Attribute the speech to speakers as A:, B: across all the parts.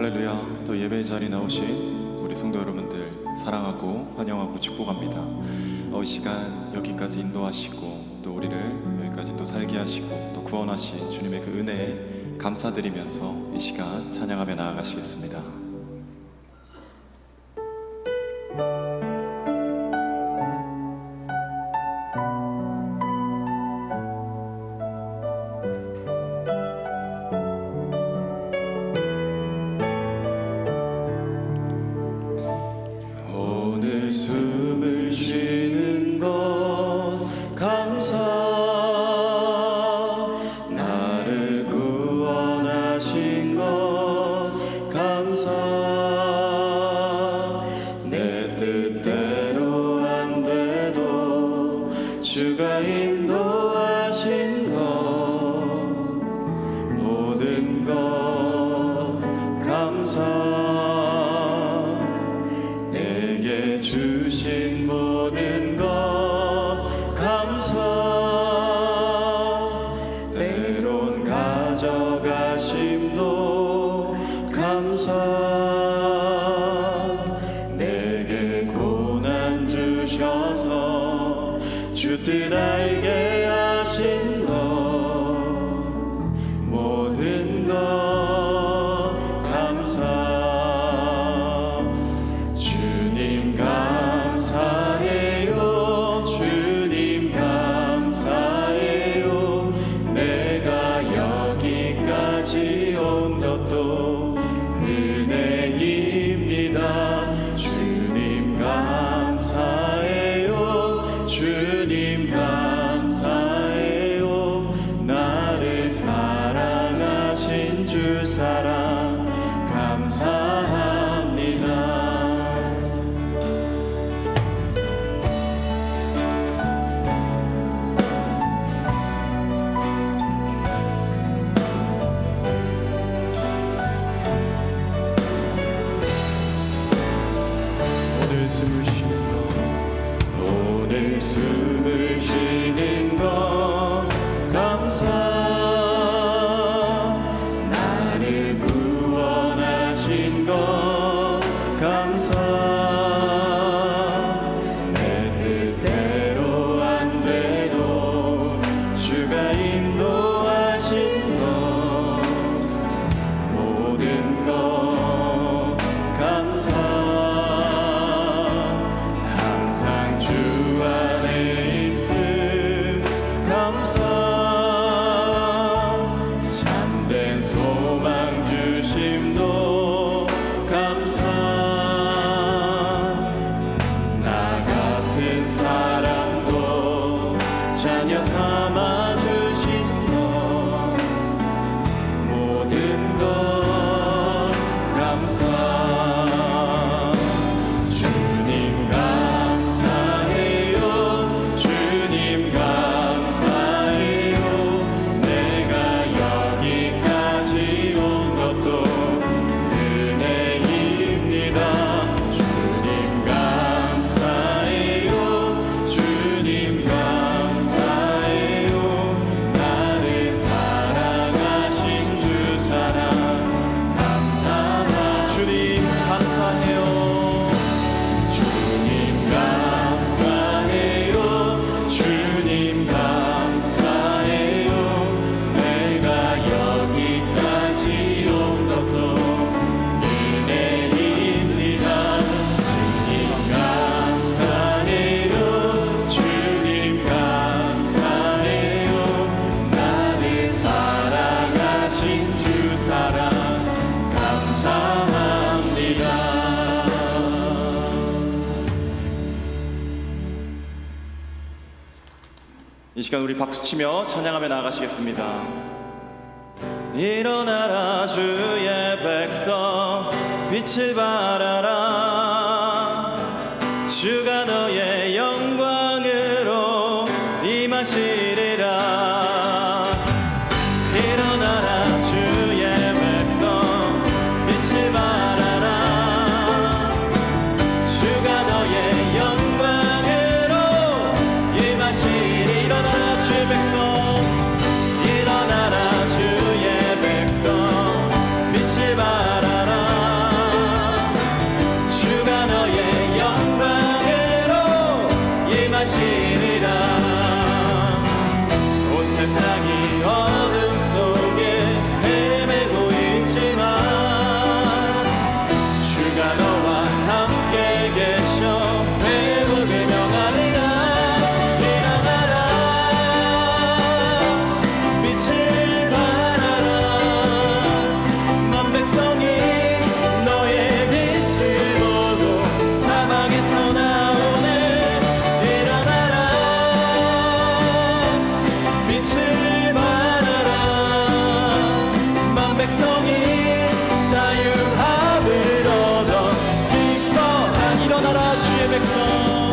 A: 할렐루야. 또 예배의 자리에 나오신 우리 성도 여러분들 사랑하고 환영하고 축복합니다. 어, 시간 여기까지 인도하시고 또 우리를 여기까지 또 살게 하시고 또 구원하신 주님의 그 은혜에 감사드리면서 이 시간 찬양하며 나아가시겠습니다. 지온 것도 오늘 숨을 쉬는 날 오늘 숨을 쉬는 날 시간 우리 박수 치며 찬양하며 나아가시겠습니다. 일어나라 주의 백성. 빛을 발하라. 주가 너의 영광으로 임하시리라. 기뻐한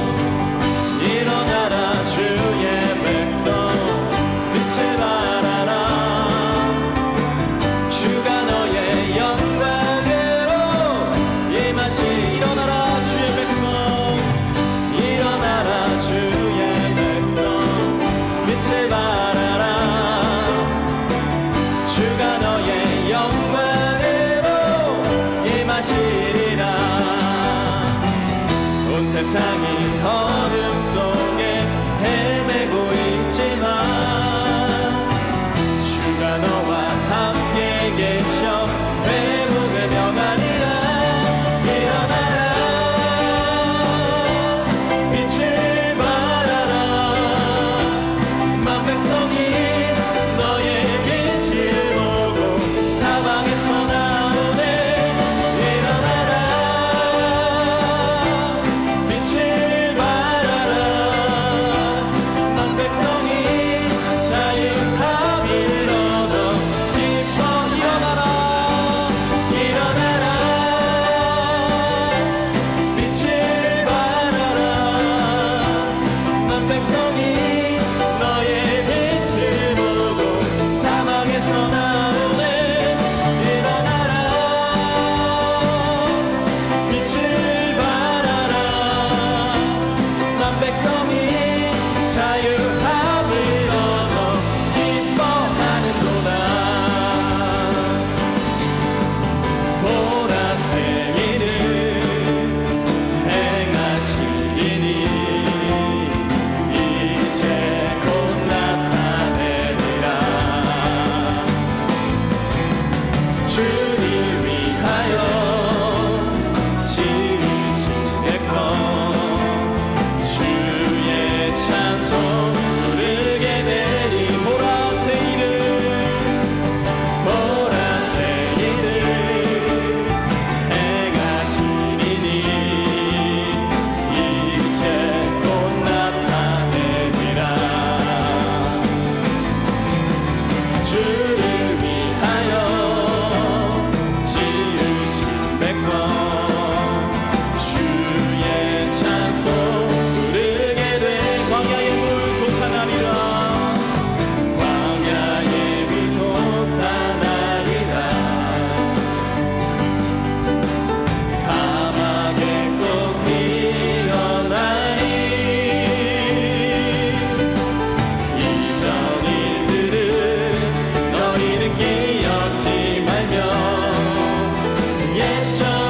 A: So.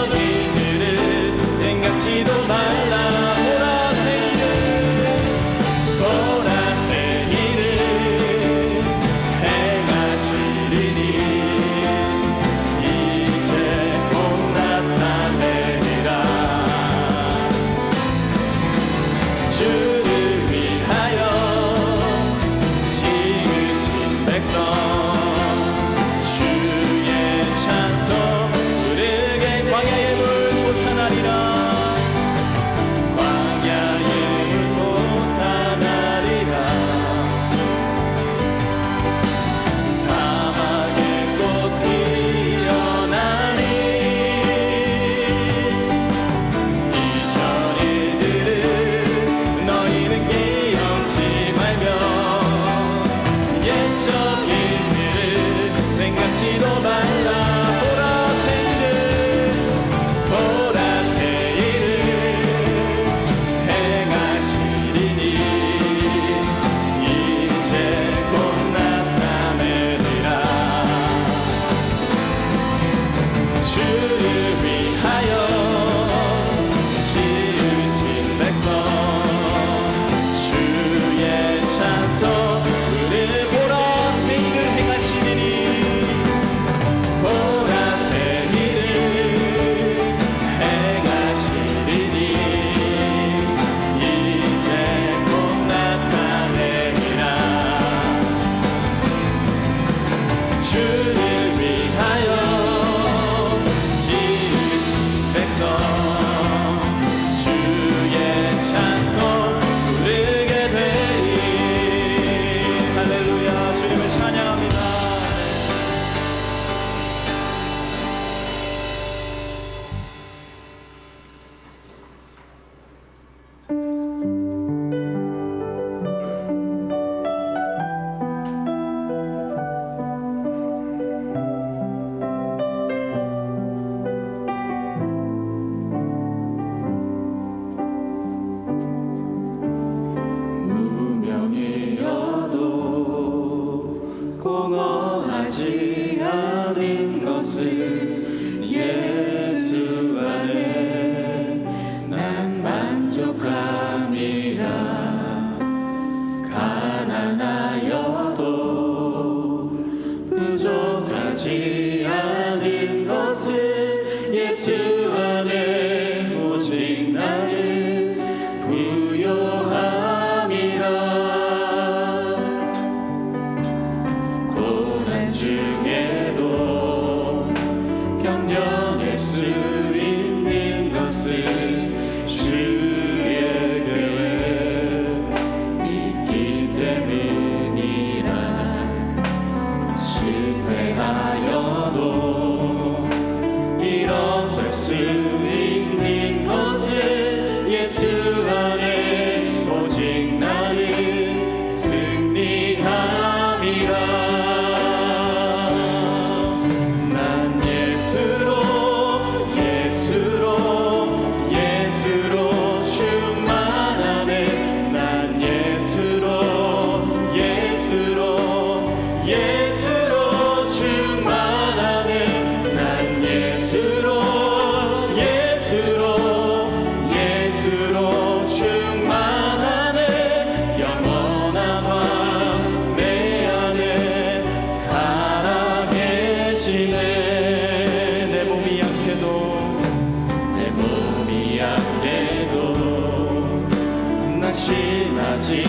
A: 심하지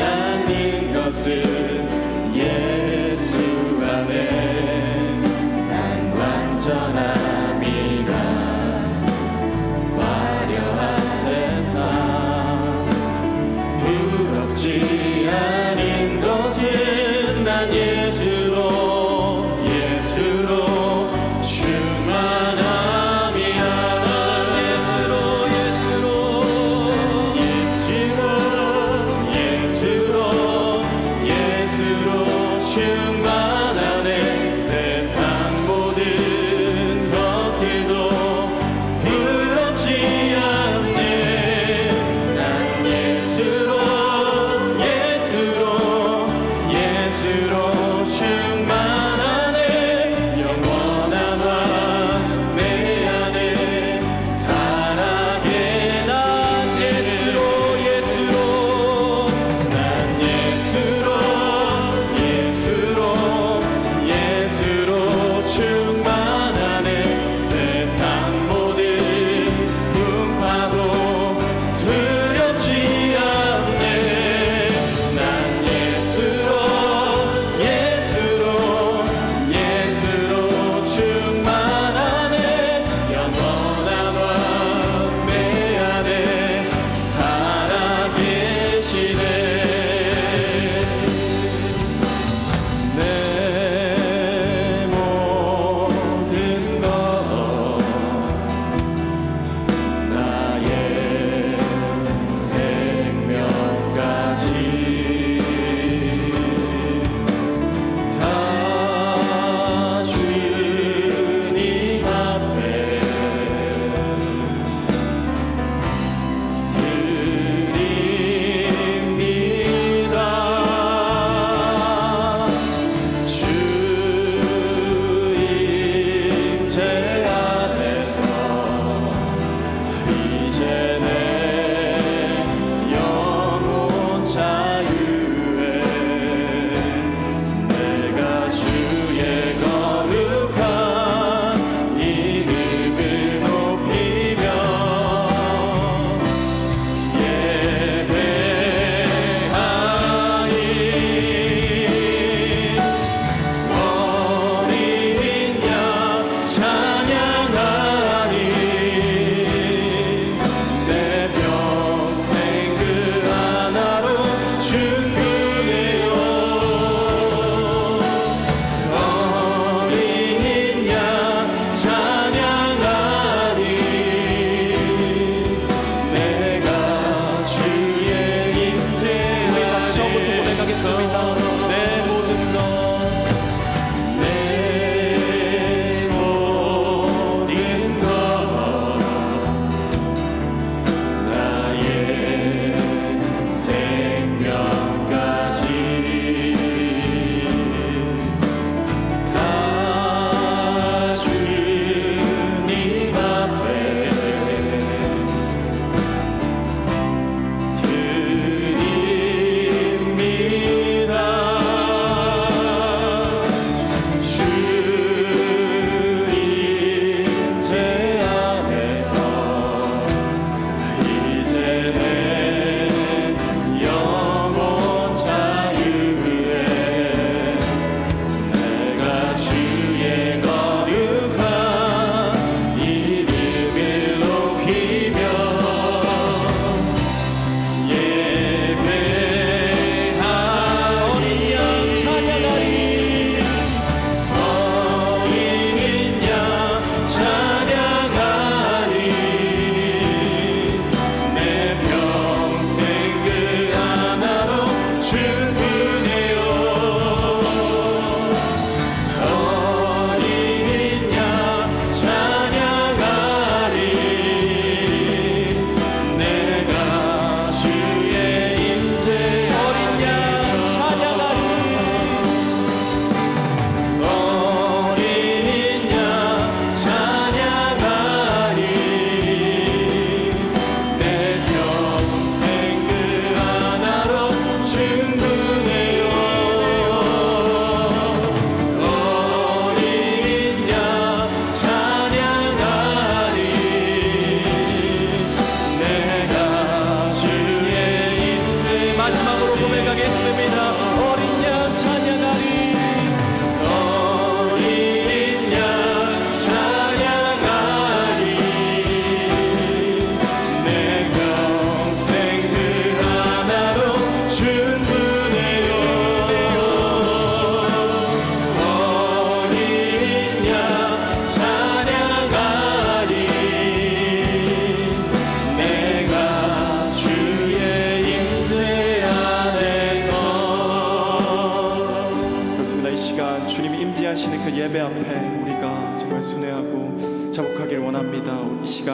A: 않은 것은 예수 안에 난 완전한 się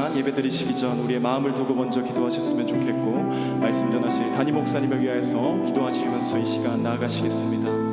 A: 시간 예배 드리시기 전 우리의 마음을 두고 먼저 기도하셨으면 좋겠고 말씀 전하실 담임 목사님을 위하여서 기도하시면서 이 시간 나아가시겠습니다.